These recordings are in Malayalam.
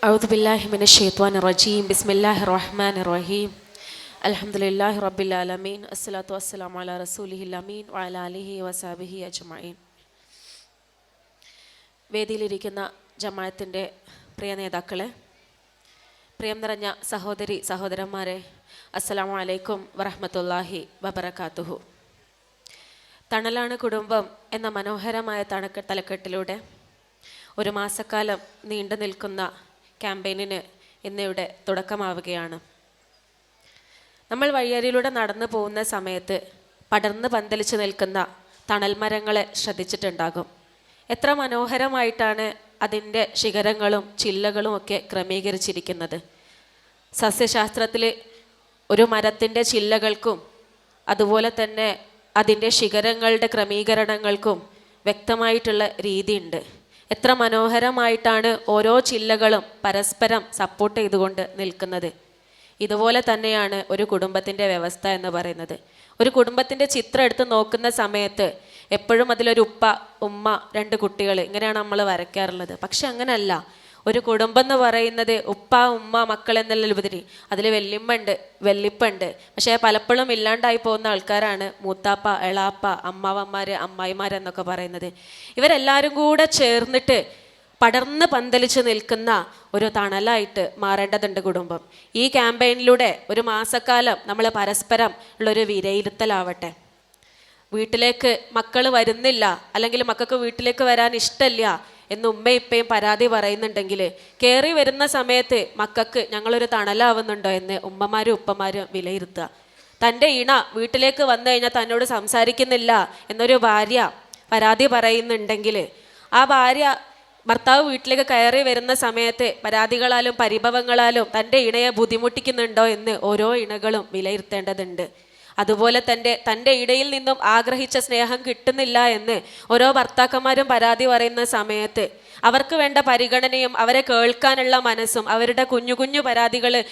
أعوذ بالله من الشيطان الرجيم بسم الله الرحمن الرحيم الحمد لله رب العالمين الصلاة والسلام على رسوله الأمين وعلى آله وصحبه أجمعين വേദിയിലിരിക്കുന്ന ജമാഅത്തിൻ്റെ പ്രിയ നേതാക്കളെ പ്രിയം നിറഞ്ഞ സഹോദരി സഹോദരന്മാരെ അസ്സലാമു അലൈക്കും വറഹ്മത്തുള്ളാഹി വബറകാതുഹു തണലാണ് കുടുംബം എന്ന മനോഹരമായ തണക്ക തലക്കെട്ടിലൂടെ ഒരു മാസക്കാലം നീണ്ടു നിൽക്കുന്ന ക്യാമ്പയിനിന് ഇന്നിവിടെ തുടക്കമാവുകയാണ്. നമ്മൾ വഴിയരിയിലൂടെ നടന്നു പോകുന്ന സമയത്ത് പടർന്ന് പന്തലിച്ച് നിൽക്കുന്ന തണൽ മരങ്ങളെ ശ്രദ്ധിച്ചിട്ടുണ്ടാകും. എത്ര മനോഹരമായിട്ടാണ് അതിന്റെ ശിഖരങ്ങളും ചില്ലകളും ഒക്കെ ക്രമീകരിച്ചിരിക്കുന്നത്. സസ്യശാസ്ത്രത്തിൽ ഒരു മരത്തിന്റെ ചില്ലകൾക്കും അതുപോലെ തന്നെ അതിന്റെ ശിഖരങ്ങളുടെ ക്രമീകരണങ്ങൾക്കും വ്യക്തമായിട്ടുള്ള രീതിയുണ്ട്. എത്ര മനോഹരമായിട്ടാണ് ഓരോ ചില്ലകളും പരസ്പരം സപ്പോർട്ട് ചെയ്തുകൊണ്ട് നിൽക്കുന്നത്. ഇതുപോലെ തന്നെയാണ് ഒരു കുടുംബത്തിന്റെ വ്യവസ്ഥ എന്ന് പറയുന്നത്. ഒരു കുടുംബത്തിന്റെ ചിത്രം എടുത്ത് നോക്കുന്ന സമയത്ത് എപ്പോഴും അതിലൊരു ഉപ്പ ഉമ്മ രണ്ട് കുട്ടികൾ ഇങ്ങനെയാണ് നമ്മൾ വരയ്ക്കാറുള്ളത്. പക്ഷെ അങ്ങനല്ല. ഒരു കുടുംബം എന്ന് പറയുന്നത് ഉപ്പ ഉമ്മ മക്കൾ എന്നുള്ള ഉപരി അതിൽ വെല്ലിമ്മ ഉണ്ട് വെല്ലിപ്പുണ്ട്. പക്ഷേ പലപ്പോഴും ഇല്ലാണ്ടായി പോകുന്ന ആൾക്കാരാണ് മൂത്താപ്പ എളാപ്പ അമ്മാവന്മാർ അമ്മായിമാർ എന്നൊക്കെ പറയുന്നത്. ഇവരെല്ലാവരും കൂടെ ചേർന്നിട്ട് പടർന്ന് പന്തലിച്ച് നിൽക്കുന്ന ഒരു തണലായിട്ട് മാറേണ്ടതുണ്ട് കുടുംബം. ഈ ക്യാമ്പയിനിലൂടെ ഒരു മാസക്കാലം നമ്മൾ പരസ്പരം ഉള്ളൊരു വിലയിരുത്തലാവട്ടെ. വീട്ടിലേക്ക് മക്കൾ വരുന്നില്ല അല്ലെങ്കിൽ മക്കൾക്ക് വീട്ടിലേക്ക് വരാൻ ഇഷ്ടമില്ല എന്ന് ഉമ്മ ഇപ്പയും പരാതി പറയുന്നുണ്ടെങ്കിൽ കയറി വരുന്ന സമയത്ത് മക്കൾക്ക് ഞങ്ങളൊരു തണലാവുന്നുണ്ടോ എന്ന് ഉമ്മമാരും ഉപ്പമാരും വിലയിരുത്തുക. തന്റെ ഇണ വീട്ടിലേക്ക് വന്നു കഴിഞ്ഞാൽ തന്നോട് സംസാരിക്കുന്നില്ല എന്നൊരു ഭാര്യ പരാതി പറയുന്നുണ്ടെങ്കിൽ ആ ഭാര്യ ഭർത്താവ് വീട്ടിലേക്ക് കയറി വരുന്ന സമയത്ത് പരാതികളാലും പരിഭവങ്ങളാലും തന്റെ ഇണയെ ബുദ്ധിമുട്ടിക്കുന്നുണ്ടോ എന്ന് ഓരോ ഇണകളും വിലയിരുത്തേണ്ടതുണ്ട്. അതുപോലെ തന്റെ തന്റെ ഇടയിൽ നിന്നും ആഗ്രഹിച്ച സ്നേഹം കിട്ടുന്നില്ല എന്ന് ഓരോ ഭർത്താക്കന്മാരും പരാതി പറയുന്ന സമയത്ത് അവർക്ക് വേണ്ട പരിഗണനയും അവരെ കേൾക്കാനുള്ള മനസ്സും അവരുടെ കുഞ്ഞു കുഞ്ഞു പരാതികൾ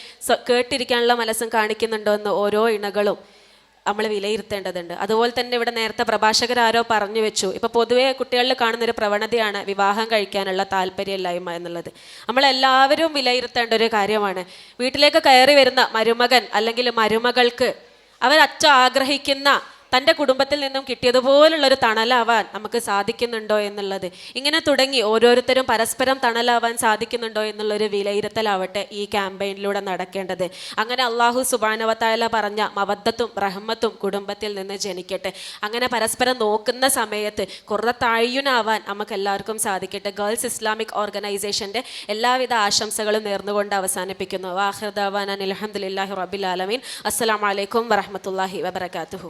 കേട്ടിരിക്കാനുള്ള മനസ്സും കാണിക്കുന്നുണ്ടോ എന്ന് ഓരോ ഇണകളും നമ്മൾ വിലയിരുത്തേണ്ടതുണ്ട്. അതുപോലെ തന്നെ ഇവിടെ നേരത്തെ പ്രഭാഷകർ ആരോ പറഞ്ഞു വെച്ചു. ഇപ്പൊ പൊതുവെ കുട്ടികളിൽ കാണുന്ന ഒരു പ്രവണതയാണ് വിവാഹം കഴിക്കാനുള്ള താല്പര്യമില്ലായ്മ എന്നുള്ളത്. നമ്മളെല്ലാവരും വിലയിരുത്തേണ്ട ഒരു കാര്യമാണ്. വീട്ടിലേക്ക് കയറി വരുന്ന മരുമകൻ അല്ലെങ്കിൽ മരുമകൾക്ക് അവരച്ഛ ആഗ്രഹിക്കുന്ന തന്റെ കുടുംബത്തിൽ നിന്നും കിട്ടിയതുപോലുള്ളൊരു തണലാവാൻ നമുക്ക് സാധിക്കുന്നുണ്ടോ എന്നുള്ളത്. ഇങ്ങനെ തുടങ്ങി ഓരോരുത്തരും പരസ്പരം തണലാവാൻ സാധിക്കുന്നുണ്ടോ എന്നുള്ളൊരു വിലയിരുത്തലാവട്ടെ ഈ ക്യാമ്പയിനിലൂടെ നടക്കേണ്ടത്. അങ്ങനെ അള്ളാഹു സുബാനവത്തായ പറഞ്ഞ മവദ്ധത്തും റഹ്മത്തും കുടുംബത്തിൽ നിന്ന് ജനിക്കട്ടെ. അങ്ങനെ പരസ്പരം നോക്കുന്ന സമയത്ത് കുറത്താഴ്യുനാവാൻ നമുക്ക് എല്ലാവർക്കും സാധിക്കട്ടെ. ഗേൾസ് ഇസ്ലാമിക് ഓർഗനൈസേഷന്റെ എല്ലാവിധ ആശംസകളും നേർന്നുകൊണ്ട് അവസാനിപ്പിക്കുന്നു. വാഹിർദാവാൻ അലഹമുല്ലാഹി റബിൽ ആലമീൻ. അസ്സാം വലൈക്കും വറഹമത്തല്ലാഹി വബർക്കാത്തുഹു